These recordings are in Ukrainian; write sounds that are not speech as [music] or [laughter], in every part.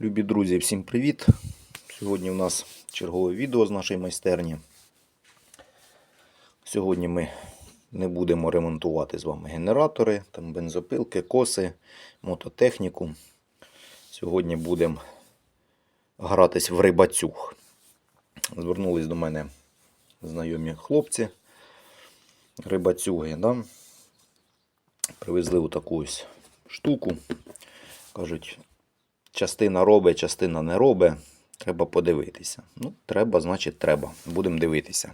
Любі друзі, всім привіт! Сьогодні у нас чергове відео з нашої майстерні. Сьогодні ми не будемо ремонтувати з вами генератори, там бензопилки, коси, мототехніку. Сьогодні будемо гратись в рибацюг. Звернулись до мене знайомі хлопці, рибацюги. Да? Привезли отаку ось штуку. Кажуть, частина робить, частина не робить. Треба подивитися. Ну, треба, значить, треба. Будемо дивитися.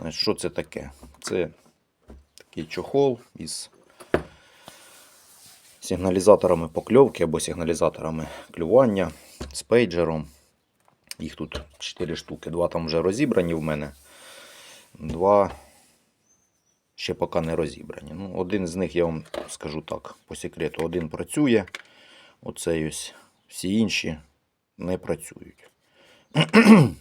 Значить, що це таке? Це такий чохол із сигналізаторами покльовки або сигналізаторами клювання з пейджером. Їх тут 4 штуки. Два там вже розібрані в мене. Два ще поки не розібрані. Ну, один з них, я вам скажу так, по секрету, один працює. Оцей ось всі інші не працюють. [clears throat]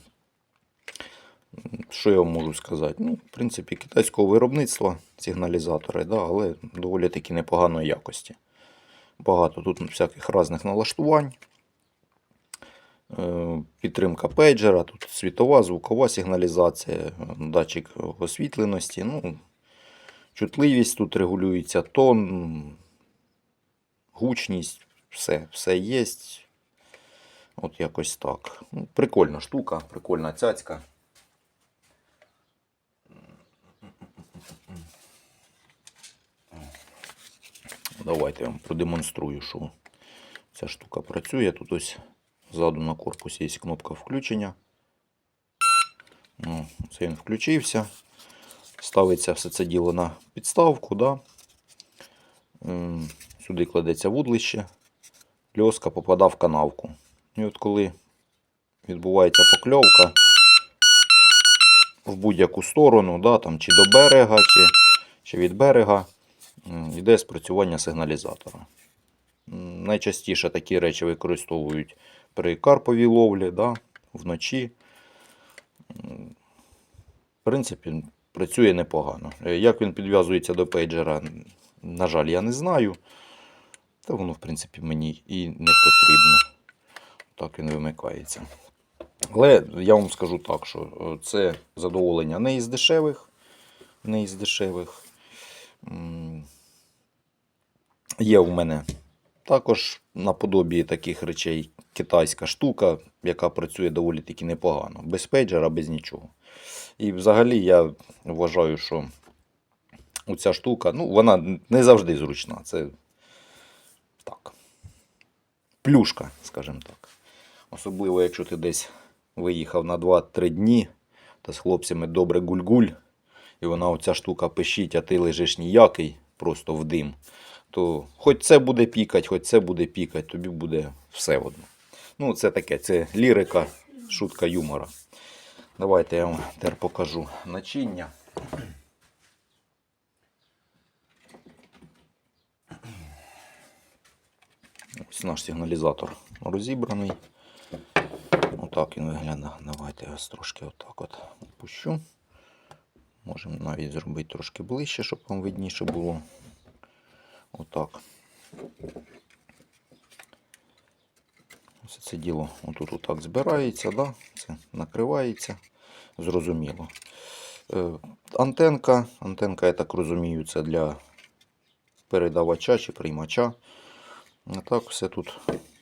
Що я вам можу сказати? Ну, в принципі, китайського виробництва сигналізатори, да, але доволі таки непоганої якості. Багато тут всяких різних налаштувань. Е, Підтримка пейджера, тут світова, звукова сигналізація, датчик освітленості. Ну, чутливість тут регулюється тон, гучність, все, все є. От якось так. Ну, прикольна штука, прикольна цяцька. Давайте я вам продемонструю, що ця штука працює. Тут ось ззаду на корпусі є кнопка включення. Ну, це він включився. Ставиться все це діло на підставку. Да? Сюди кладеться вудлище, льоска попадає в канавку. І от коли відбувається покльовка в будь-яку сторону, да, там, чи до берега, чи, чи від берега, йде спрацювання сигналізатора. Найчастіше такі речі використовують при карповій ловлі, да, вночі. В принципі, працює непогано. Е, Як він підв'язується до пейджера, на жаль, я не знаю. Та воно, в принципі, мені і не потрібно. Так він вимикається. Але я вам скажу так, що е, це задоволення не із дешевих. Не із дешевих. Є у мене також наподобі таких речей китайська штука, яка працює доволі таки непогано. Без пейджера, без нічого. І взагалі я вважаю, що оця штука, ну, вона не завжди зручна. Це так. Плюшка, скажімо так. Особливо, якщо ти десь виїхав на 2-3 дні та з хлопцями добре гуль-гуль, і вона оця штука пищить, а ти лежиш ніякий, просто в дим, то хоч це буде пікать, хоч це буде пікать, тобі буде все одно. Ну, це таке, це лірика, шутка юмора. Давайте я вам тепер покажу начиння. Ось наш сигналізатор розібраний. Отак він виглядає. Давайте я трошки отак от пущу. Можемо навіть зробити трошки ближче, щоб вам видніше було. Отак. Ось це діло отут отак збирається, да? це накривається. Зрозуміло. Е, антенка. Антенка, я так розумію, це для передавача чи приймача. А так, все тут,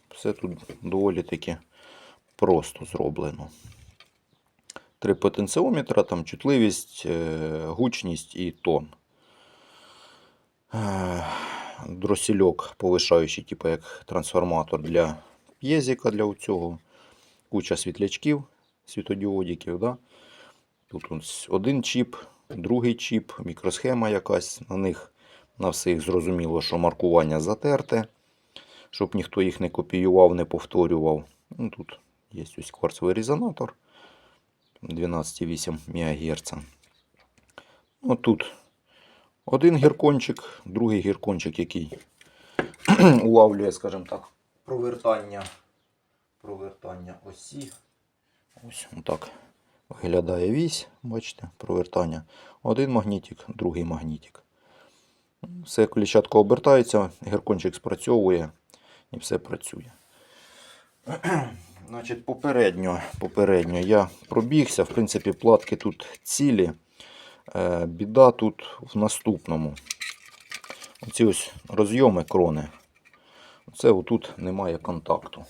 все тут доволі таки просто зроблено. Три потенціометра, там чутливість, е, гучність і тон. Е, Дросільок повишаючий, типу як трансформатор для п'єзика для цього. Куча світлячків, світодіодиків. Да? Тут один чіп, другий чіп, мікросхема якась. На них на всіх зрозуміло, що маркування затерте, щоб ніхто їх не копіював, не повторював. Ну, тут є ось кварцевий резонатор 12,8 МГц. Ну, тут один гіркончик, другий гіркончик, який [clears throat] улавлює, скажімо так, провертання, провертання осі. Ось так виглядає вісь, бачите, провертання. Один магнітик, другий магнітик. Все клітчатко обертається, гіркончик спрацьовує і все працює. Значить, попередньо, попередньо я пробігся. В принципі, платки тут цілі. Е, біда тут в наступному. Оці ось розйоми крони. Це отут немає контакту.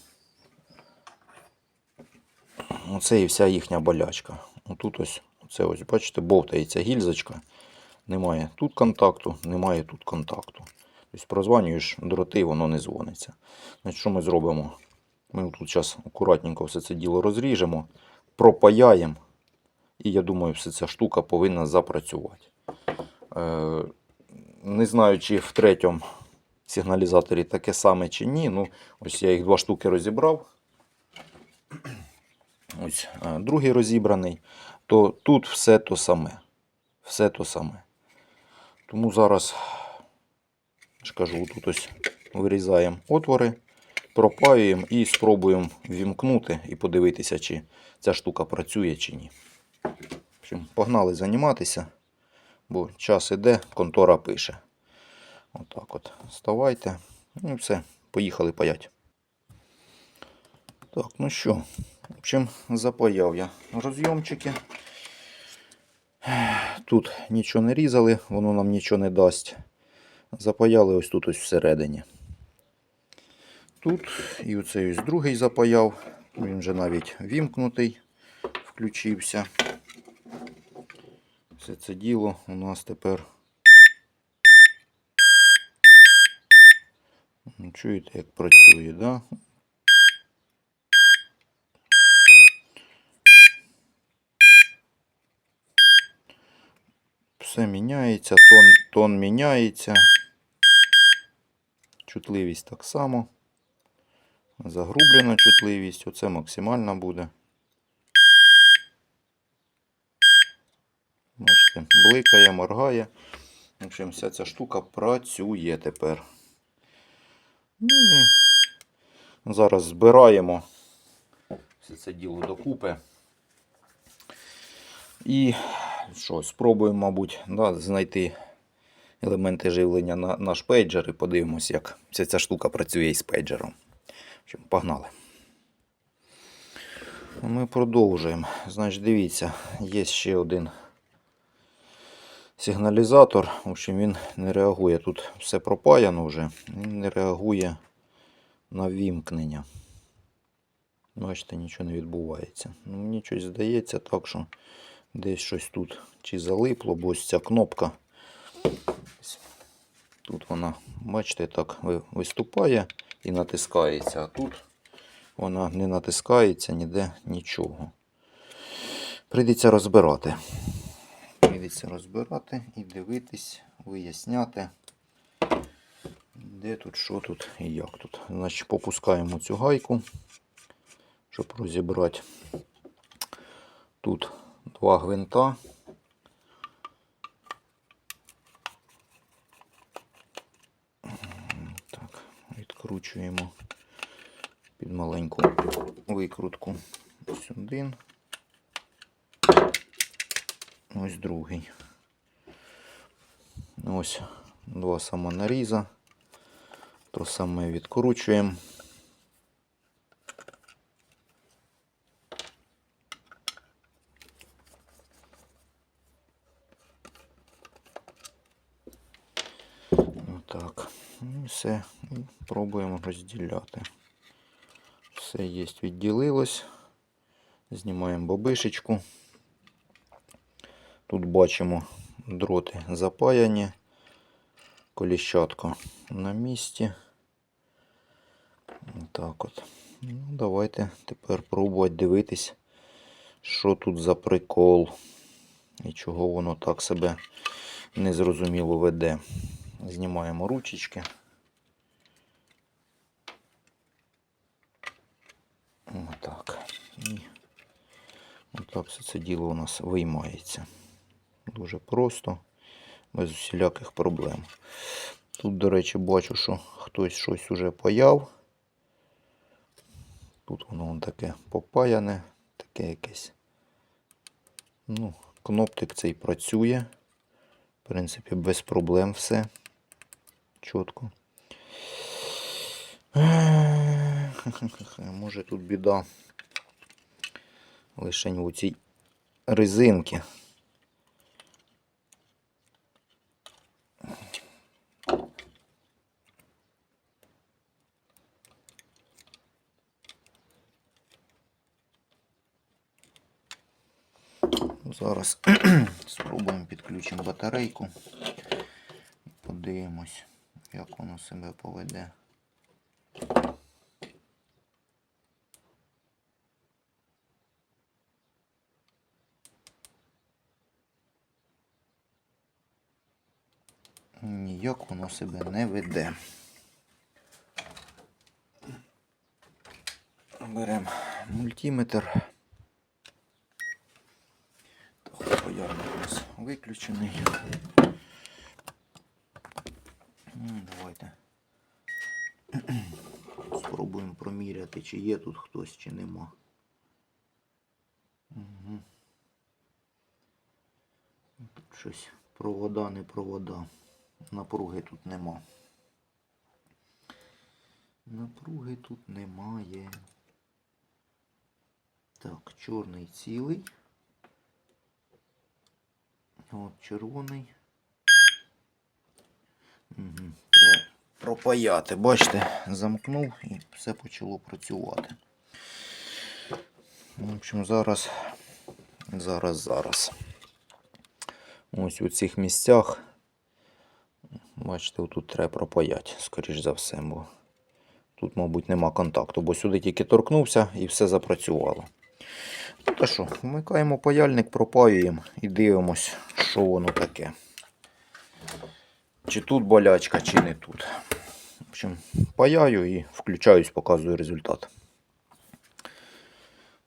Оце і вся їхня болячка. Отут ось, оце ось, бачите, бовтається гільзочка. Немає тут контакту, немає тут контакту. Тобто прозванюєш дроти, воно не дзвониться. Значить, що ми зробимо? Ми тут зараз акуратненько все це діло розріжемо, пропаяємо. І я думаю, вся ця штука повинна запрацювати. Е, не знаю, чи в третьому сигналізаторі таке саме чи ні. Ну, ось я їх два штуки розібрав. Ось е, другий розібраний. То тут все то саме. Все то саме. Тому зараз, ж тут ось вирізаємо отвори, пропаюємо і спробуємо вімкнути і подивитися, чи ця штука працює чи ні. Общем, погнали займатися, бо час іде, контора пише. Отак от. Вставайте. Ну і все, поїхали паять. Так, ну що, в общем, запаяв я розйомчики. Тут нічого не різали, воно нам нічого не дасть. Запаяли ось тут ось всередині. Тут і оцей ось другий запаяв. Він вже навіть вімкнутий, включився. Все це діло у нас тепер. Ну, Чуєте, як працює, да? Все міняється, тон, тон міняється. Чутливість так само. Загрублена чутливість. Оце максимальна буде. Бачите, бликає, моргає. В общем, вся ця штука працює тепер. Ну, і зараз збираємо все це діло докупи. І що, спробуємо, мабуть, да, знайти елементи живлення на наш пейджер і подивимось, як вся ця штука працює із пейджером. В погнали. Ми продовжуємо. Значить, дивіться, є ще один сигналізатор. В общем, він не реагує. Тут все пропаяно вже. Він не реагує на вімкнення. Бачите, нічого не відбувається. Ну, мені щось здається так, що десь щось тут чи залипло, бо ось ця кнопка. Тут вона, бачите, так виступає і натискається, а тут вона не натискається ніде нічого. Прийдеться розбирати. Прийдеться розбирати і дивитись, виясняти, де тут, що тут і як тут. Значить, попускаємо цю гайку, щоб розібрати. Тут два гвинта. Так, відкручуємо під маленьку викрутку. Ось один. Ось другий. Ось два самонаріза. То саме відкручуємо. Отак. Ну і все. Пробуємо розділяти. Все є, відділилось. Знімаємо бобишечку. Тут бачимо дроти запаяні. Коліщатко на місці. Так от. Ну, давайте тепер пробувати дивитись, що тут за прикол. І чого воно так себе незрозуміло веде. Знімаємо ручечки. Отак. І отак все це діло у нас виймається. Дуже просто, без усіляких проблем. Тут, до речі, бачу, що хтось щось уже паяв. Тут воно вон таке попаяне, таке якесь. Ну, кноптик цей працює. В принципі, без проблем все. Чітко. [laughs] Може тут біда. Лишень у цій резинці. Зараз [clears throat] спробуємо підключимо батарейку. Подивимось, як воно себе поведе. Ніяк воно себе не веде. Беремо мультиметр. Так, Паяльник у нас виключений. Ну, Давайте спробуємо проміряти, чи є тут хтось, чи нема. Угу. Щось провода, не провода. Напруги тут нема. Напруги тут немає. Так, чорний цілий. От червоний. Угу. Пропаяти. Бачите, замкнув і все почало працювати. В общем, зараз, зараз, зараз. Ось у цих місцях. Бачите, тут треба пропаяти, скоріш за все, бо тут, мабуть, нема контакту, бо сюди тільки торкнувся і все запрацювало. Ну та що, вмикаємо паяльник, пропаюємо і дивимось, що воно таке. Чи тут болячка, чи не тут. В общем, паяю і включаюсь, показую результат.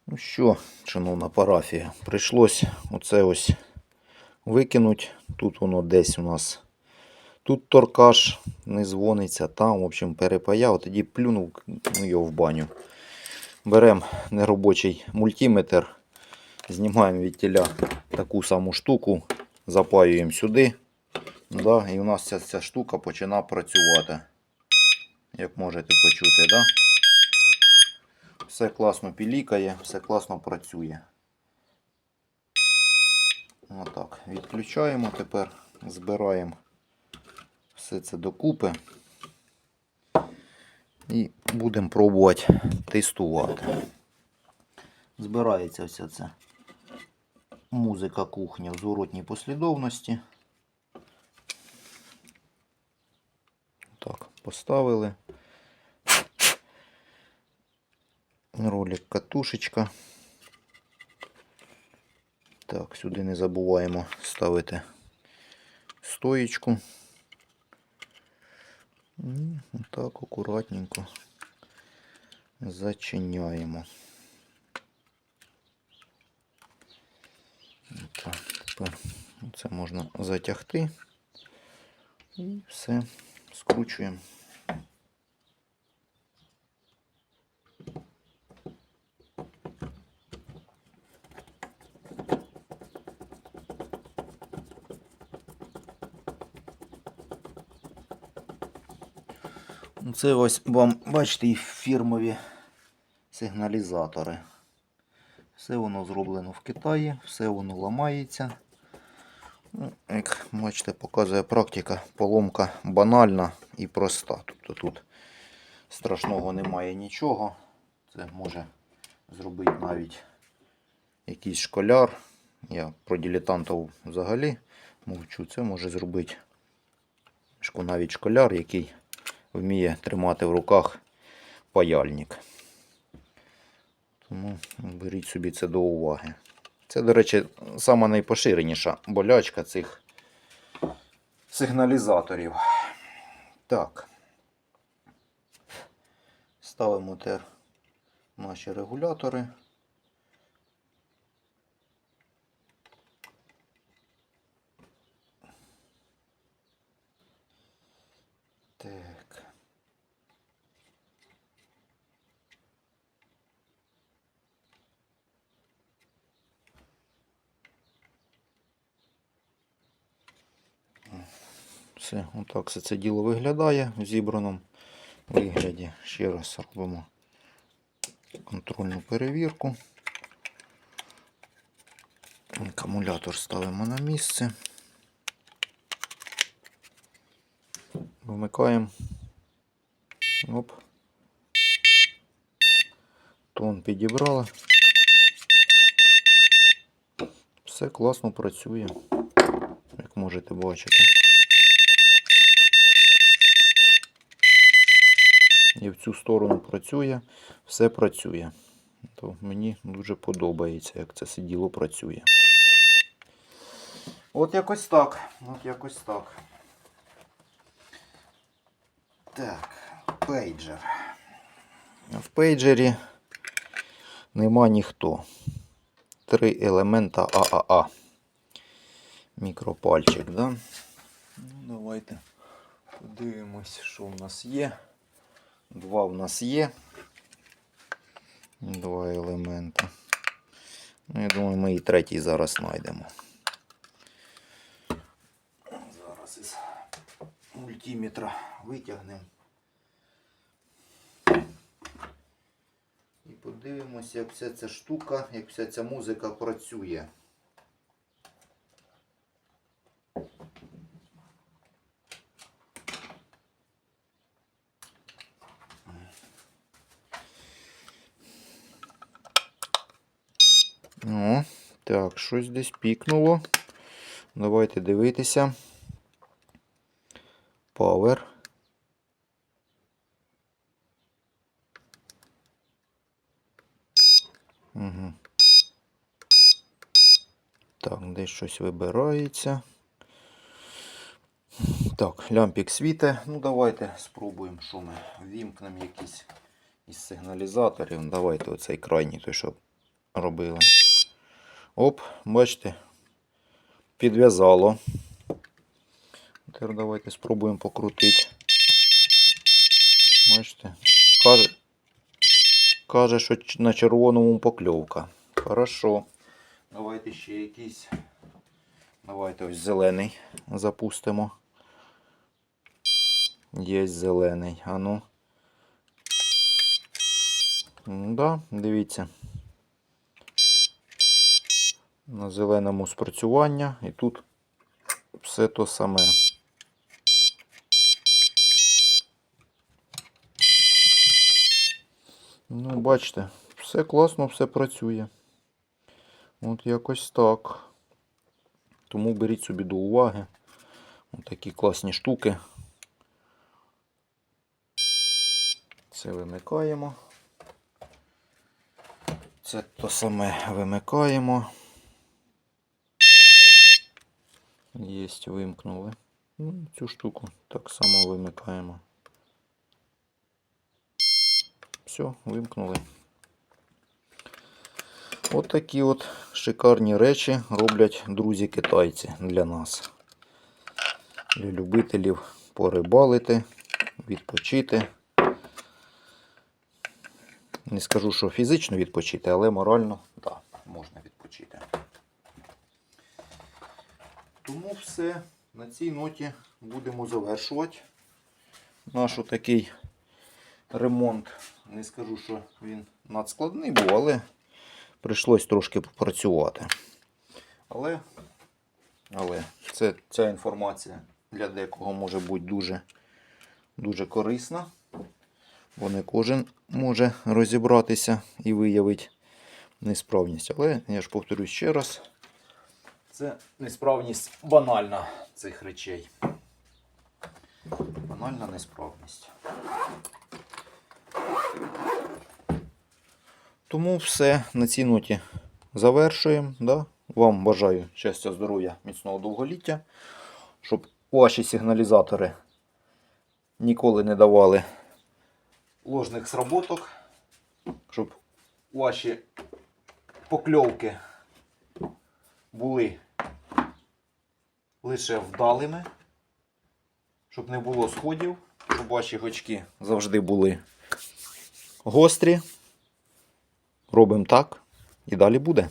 Ну що, шановна парафія, прийшлось оце ось викинуть. Тут воно десь у нас. Тут торкаш не дзвониться, там, в общем, перепаяв, тоді плюнув ну, його в баню. Беремо неробочий мультиметр, знімаємо від тіля таку саму штуку, запаюємо сюди. Да, і у нас ця, ця штука починає працювати. Як можете почути, да? все класно пілікає, все класно працює. Отак. Відключаємо тепер, збираємо все це докупи. І будемо пробувати тестувати. Збирається вся ця музика кухня в зворотній послідовності. Так, поставили. Ролик катушечка. Так, сюди не забуваємо ставити стоєчку. І так акуратненько зачиняємо. Так, тепер це можна затягти і все скручуємо. Це ось вам, бачите, і фірмові сигналізатори. Все воно зроблено в Китаї, все воно ламається. Ну, Як бачите, показує практика, поломка банальна і проста. Тобто тут страшного немає нічого. Це може зробити навіть якийсь школяр. Я про дилетантів взагалі мовчу. Це може зробити навіть школяр, який вміє тримати в руках паяльник. Тому беріть собі це до уваги. Це, до речі, сама найпоширеніша болячка цих сигналізаторів. Так. Ставимо тепер наші регулятори. Так. Все, отак все це діло виглядає в зібраному вигляді. Ще раз робимо контрольну перевірку. Акумулятор ставимо на місце. Вмикаємо. Оп. Тон підібрали. Все класно працює, як можете бачити. І в цю сторону працює, все працює. То мені дуже подобається, як це все діло працює. От якось так. От якось так. Так, пейджер. В пейджері нема ніхто. Три елемента ААА. Мікропальчик, да? Ну, давайте подивимось, що в нас є. Два в нас є. Два елемента. Ну, я думаю, ми і третій зараз знайдемо. Зараз із мультиметра витягнемо. І подивимося, як вся ця штука, як вся ця музика працює. О, так, щось десь пікнуло. Давайте дивитися. Power. Угу. Так, десь щось вибирається. Так, лямпік світе. Ну, давайте спробуємо, що ми вімкнемо якийсь із сигналізаторів. Давайте оцей крайній, той, що робили. Оп, бачите, підв'язало. Тепер давайте спробуємо покрутити. Бачите, каже, каже, що на червоному покльовка. Хорошо. Давайте ще якийсь. Давайте ось зелений запустимо. Є зелений. А ну. Ну да, дивіться. На зеленому спрацювання і тут все то саме. Ну, бачите, все класно, все працює. От якось так. Тому беріть собі до уваги. Ось такі класні штуки. Це вимикаємо. Це то саме вимикаємо. Єсть, вимкнули. Ну, Цю штуку так само вимикаємо. Все, вимкнули. От такі от шикарні речі роблять друзі-китайці для нас. Для любителів порибалити, відпочити. Не скажу, що фізично відпочити, але морально так, можна відпочити. Тому все. На цій ноті будемо завершувати наш такий ремонт. Не скажу, що він надскладний був, але прийшлось трошки попрацювати. Але, але це, ця інформація для декого може бути дуже, дуже корисна. Бо не кожен може розібратися і виявити несправність. Але я ж повторюсь ще раз. Це несправність банальна цих речей. Банальна несправність. Тому все на цій ноті завершуємо. Да? Вам бажаю щастя, здоров'я, міцного довголіття, щоб ваші сигналізатори ніколи не давали ложних сработок, щоб ваші покльовки були лише вдалими, щоб не було сходів, щоб ваші гачки завжди були гострі. Робимо так і далі буде.